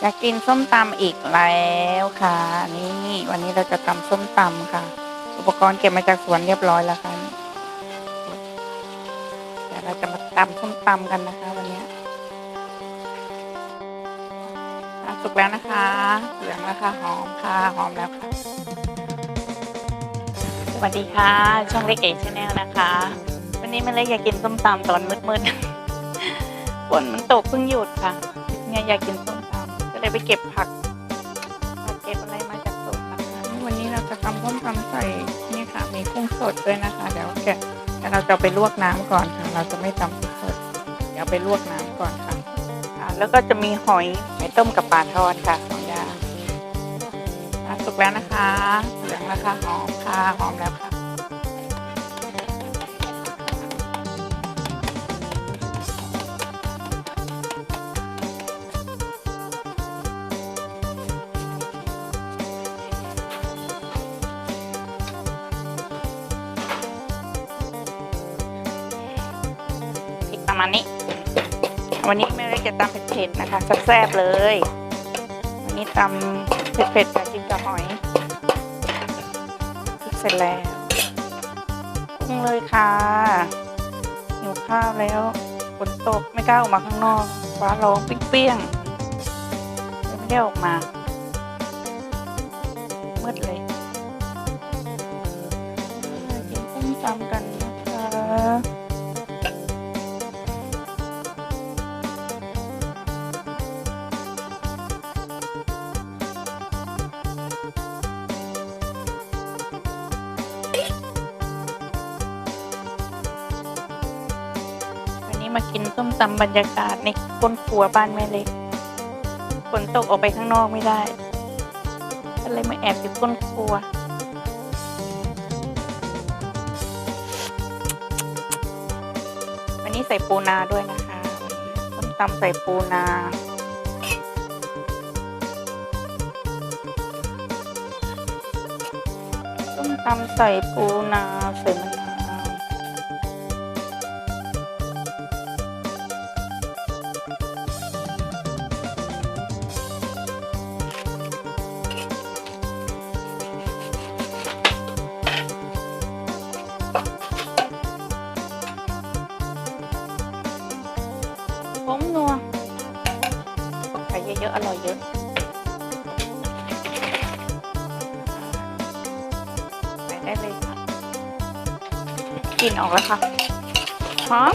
อยากกินส้มตำอีกแล้วค่ะ นี่วันนี้เราจะตำส้มตำค่ะ อุปกรณ์เก็บมาจากสวนเรียบร้อยแล้วค่ะเดี๋ยวเราจะมาตำส้มตำกันนะคะ วันนี้สุกแล้วนะคะเหลืองแล้วค่ะหอมค่ะหอมแล้วค่ะสวัสดีค่ะ ช่องเล็กเอ๋ชาแนลนะคะ วันนี้แม่เล็กอยากกินส้มตำตอนมืดๆฝนมันตกเพิ่งหยุดค่ะเนี่ยอยากกินส้ม ก็เลยไปเก็บผักมาเก็บอะไรมาจากสวนนะคะวันนี้เราจะทำส้มตำใส่นี่ค่ะ มีกุ้งสดด้วยนะคะ เดี๋ยวแกะแต่เราจะเอาไปลวกน้ำก่อนค่ะ เราจะไม่ตำพริกสด เดี๋ยวเอาไปลวกน้ำก่อนค่ะอ่าแล้วก็จะมีหอยหอยต้มกับปลาทอดค่ะสองอย่างอะสุกแล้วนะคะเหลืองแล้วค่ะหอมค่ะหอมแล้วค่ะ ประมาณนี้ วันนี้แม่เล็กจะตำเผ็ดๆนะคะแซ่บๆเลย วันนี้ตำเผ็ดๆกับกินกับหอยเสร็จแล้วปรุงเลยค่ะหิวข้าวแล้วฝนตกไม่กล้าออกมาข้างนอกฟ้าร้องเปรี้ยงๆไม่ได้ออกมามืดเลยกินส้มตำกัน มากินส้มตำบรรยากาศในก้นครัวบ้านแม่เล็กฝนตกออกไปข้างนอกไม่ได้ ก็เลยมาแอบอยู่ก้นครัว วันนี้ใส่ปูนาด้วยนะคะส้มตำใส่ปูนาส้มตำใส่ปูนาใส่มะน มนัวใส่เยอะๆ อร่อยเยอะใส่ได้เลยค่ะกลิ่นออกแล้วค่ะหอม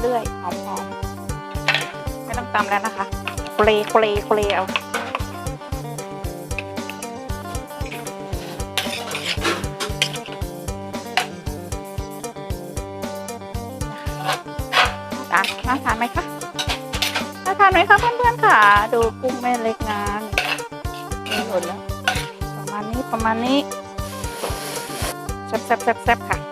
เรื่อยหอมๆไม่ต้องตำแล้วนะคะโคเลโคเลโคเลเอาตาน่าทานไหมคะน่าทานไหมคะเพื่อนๆค่ะ ดูกุ้งแม่เล็กงานมีหมดแล้ว ประมาณนี้ประมาณนี้แซ่บแซ่บแซ่บแซ่บค่ะ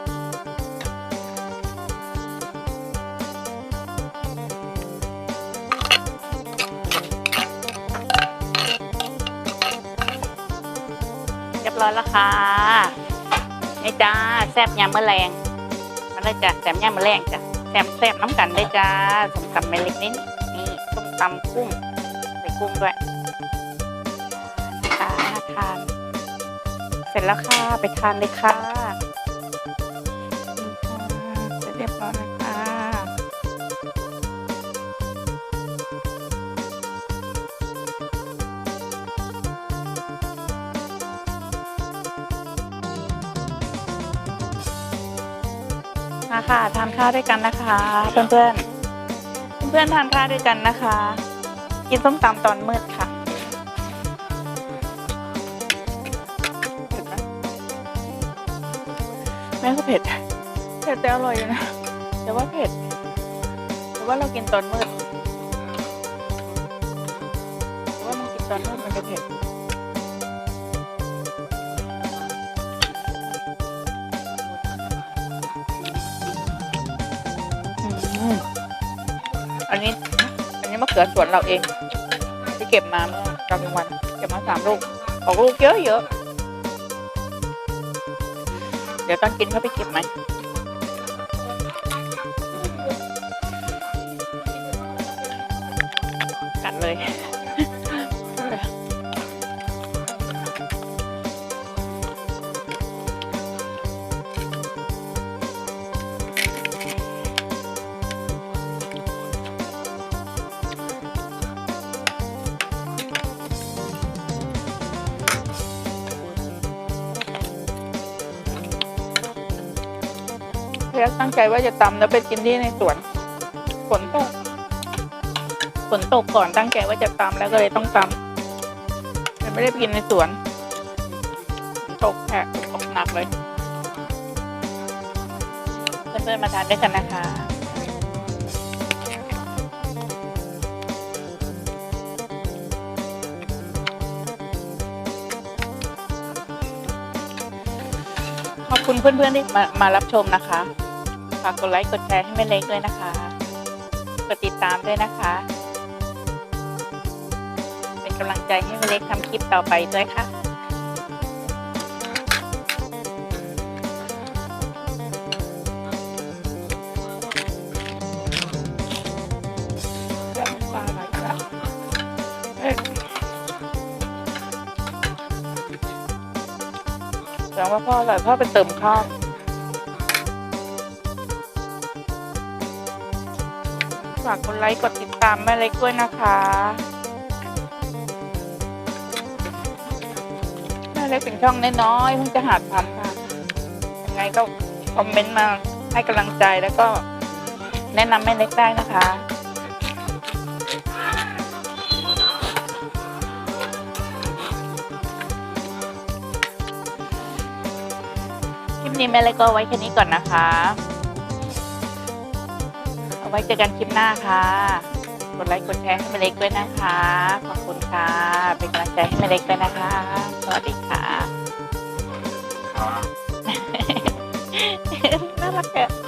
ร้อยแล้วค่ะนี่จ้าแซ่บยำมะแรงมาเลยจ้ะแซ่บยำมะแรงจ้ะแซ่บแซ่บน้ำกันได้จ้าสมตำแมล็ดนิดนี่ส้มตำกุ้งใส่กุ้งด้วยคะน่าทาน เสร็จแล้วค่ะไปทานเลยค่ะ มาค่ะทานข้าวด้วยกันนะคะเพื่อนเพื่อนๆเพื่อนๆทานข้าวด้วยกันนะคะ กินส้มตำตอนมืดค่ะเผ็ดไหมแม่ก็เผ็ดเผ็ดแต่อร่อยอยู่นะแต่ว่าเผ็ดแต่ว่าเรากินตอนมืดแต่ว่ามันกินตอนมืดมันจะเผ็ด อันนี้ อันนี้มะเขือสวนเราเองที่เก็บมาเมื่อกลางวัน เก็บมาสามลูกออกลูกเยอะเยอะ เดี๋ยวตอนกินเขาไปเก็บไหม พี่รักตั้งใจว่าจะตำแล้วไปกินที่ในสวนฝนตกฝนตกก่อนตั้งใจว่าจะตำแล้วก็เลยต้องตำแต่ไม่ได้ไปกินในสวน ตกแผลตกหนักเลยเพื่อนๆมาทานด้วยกันนะคะขอบคุณเพื่อนๆที่มามารับชมนะคะากกดไลค์กดแชร์ให้แม่เล็กด้วยนะคะ กดติดตามด้วยนะคะ เป็นกำลังใจให้แม่เล็กทำคลิปต่อไปด้วยค่ะหลแล้วเอ๊ะแสดงว่าพ่ออร่อยพ่อไปเติมข้าวากกดไลค์กดติดตามแม่เล็กด้วยนะคะแม่เล็กเป็นช่องน้อยๆเพิ่งจะหัดทำค่ะยังไงก็คอมเมนต์มาให้กำลังใจแล้วก็แนะนำแม่เล็กได้นะคะคลิปนี้แม่เล็กก็ไว้แค่นี้ก่อนนะคะ ไว้เจอกันคลิปหน้าค่ะ กดไลค์กดแชร์ให้แม่เล็กด้วยนะคะ ขอบคุณค่ะ เป็นกำลังใจให้แม่เล็กด้วยนะคะ สวัสดีค่ะ น่ารักเอะ